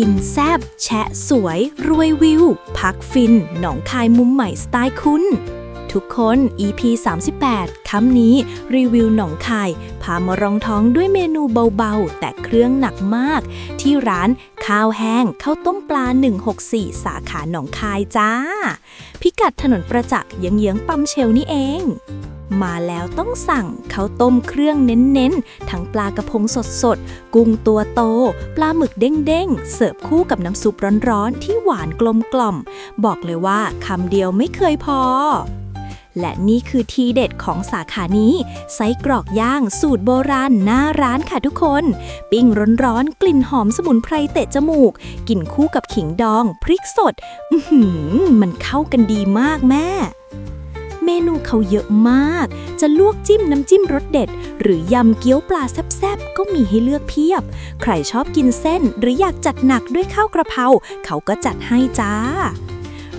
กินแซบแชะสวย รวยวิว พักฟิน หนองคายมุมใหม่สไตล์คุณ ทุกคน EP 38คำนี้รีวิวหนองคาย พามารองท้องด้วยเมนูเบาๆ แต่เครื่องหนักมาก ที่ร้านข้าวแห้งข้าวต้มปลา 164 สาขาหนองคายจ้า พิกัดถนนประจักษ์เยื้องๆปั๊มเชลนี่เอง มาแล้วต้องสั่งข้าวต้มเครื่องเน้นๆ ทั้งปลากระพงสดๆ กุ้งตัวโต ปลาหมึกเด้งๆ เสิร์ฟคู่กับน้ำซุปร้อนๆ ที่หวานกลมกล่อม บอกเลยว่าคำเดียวไม่เคยพอ และนี่คือทีเด็ดของสาขานี้ ไส้กรอกย่างสูตรโบราณหน้าร้านค่ะทุกคน ปิ้งร้อนๆ กลิ่นหอมสมุนไพรเตะจมูก กินคู่กับขิงดอง พริกสดอือหือมันเข้ากันดีมากแม่ เมนูเขาเยอะมาก จะลวกจิ้มน้ำจิ้มรสเด็ด หรือยำเกี๊ยวปลาแซ่บๆ ก็มีให้เลือกเพียบ ใครชอบกินเส้นหรืออยากจัดหนักด้วยข้าวกระเพราเขาก็จัดให้จ้า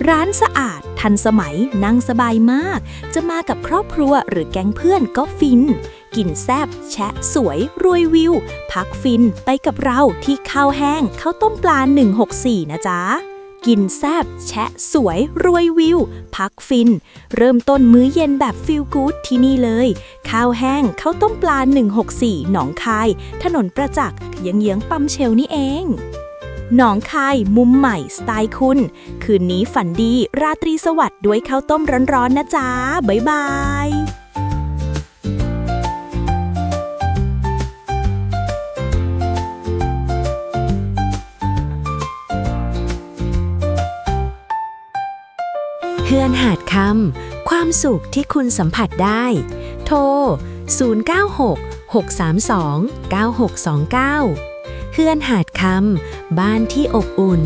ร้านสะอาด ทันสมัยนั่งสบายมาก จะมากับครอบครัวหรือแก๊งเพื่อนก็ฟิน กินแซบแชะสวย รวยวิว พักฟินไปกับเราที่ข้าวแห้งข้าวต้มปลา 164 นะจ๊ะ กินแซบแชะสวย รวยวิว พักฟิน เริ่มต้นมื้อเย็นแบบฟิลกู๊ดที่นี่เลย ข้าวแห้งข้าวต้มปลา 164 หนองคาย ถนนประจักษ์เยื้องปั๊มเชลนี่เองหนองคายมุมใหม่สไตล์คุณ คืนนี้ฝันดี ราตรีสวัสดิ์ด้วยข้าวต้มร้อนๆนะจ๊ะ บ๊ายบาย เฮือนหาดคำความสุขที่คุณสัมผัสได้ โทร 096 632 9629 เฮือนหาดคำบ้านที่อบอุ่น